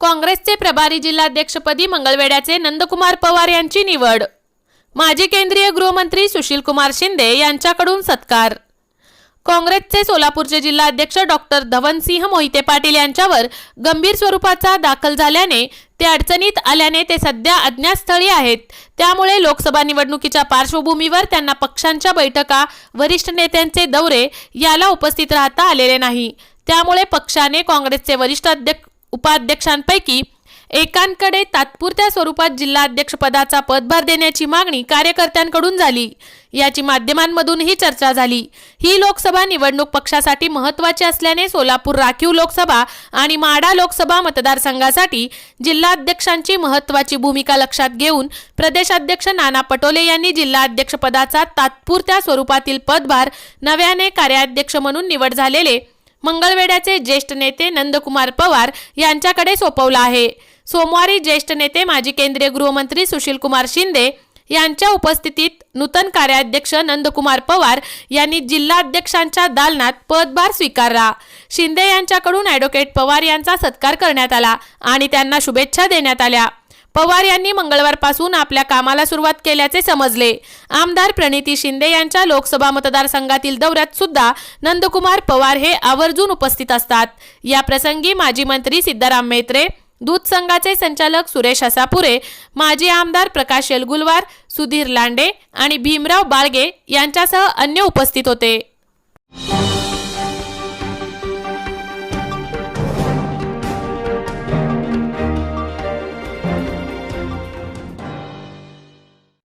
काँग्रेसचे प्रभारी जिल्हाध्यक्षपदी मंगळवेड्याचे नंदकुमार पवार यांची निवड. माजी केंद्रीय गृहमंत्री सुशीलकुमार शिंदे यांच्याकडून सत्कार. काँग्रेसचे सोलापूरचे जिल्हाध्यक्ष डॉक्टर धवनसिंह मोहिते पाटील यांच्यावर गंभीर स्वरूपाचा दाखल झाल्याने ते अडचणीत आल्याने ते सध्या अज्ञातस्थळी आहेत. त्यामुळे लोकसभा निवडणुकीच्या पार्श्वभूमीवर त्यांना पक्षांच्या बैठका वरिष्ठ नेत्यांचे दौरे याला उपस्थित राहता आलेले नाही. त्यामुळे पक्षाने काँग्रेसचे वरिष्ठ अध्यक्ष उपाध्यक्षांपैकी एकांकडे तात्पुरत्या स्वरूपात जिल्हाध्यक्षपदाचा पदभार देण्याची मागणी कार्यकर्त्यांकडून झाली. याची माध्यमांमधूनही चर्चा झाली. ही लोकसभा निवडणूक पक्षासाठी महत्त्वाची असल्याने सोलापूर राखीव लोकसभा आणि माडा लोकसभा मतदारसंघासाठी जिल्हाध्यक्षांची महत्त्वाची भूमिका लक्षात घेऊन प्रदेशाध्यक्ष नाना पटोले यांनी जिल्हाध्यक्षपदाचा तात्पुरत्या स्वरूपातील पदभार नव्याने कार्याध्यक्ष म्हणून निवड झालेले मंगळवेड्याचे ज्येष्ठ नेते नंदकुमार पवार यांच्याकडे सोपवला आहे. सोमवारी ज्येष्ठ नेते माजी केंद्रीय गृहमंत्री सुशीलकुमार शिंदे यांच्या उपस्थितीत नूतन कार्याध्यक्ष नंदकुमार पवार यांनी जिल्हाध्यक्षांच्या दालनात पदभार स्वीकारला. शिंदे यांच्याकडून ॲडव्होकेट पवार यांचा सत्कार करण्यात आला आणि त्यांना शुभेच्छा देण्यात आल्या. पवार यांनी मंगळवारपासून आपल्या कामाला सुरुवात केल्याचे समजले. आमदार प्रणिती शिंदे यांच्या लोकसभा मतदारसंघातील दौऱ्यात सुद्धा नंदकुमार पवार हे आवर्जून उपस्थित असतात. या प्रसंगी माजी मंत्री सिद्धाराम मेत्रे दूध संघाचे संचालक सुरेश असापुरे माजी आमदार प्रकाश येलगुलवार सुधीर लांडे आणि भीमराव बाळगे यांच्यासह अन्य उपस्थित होते.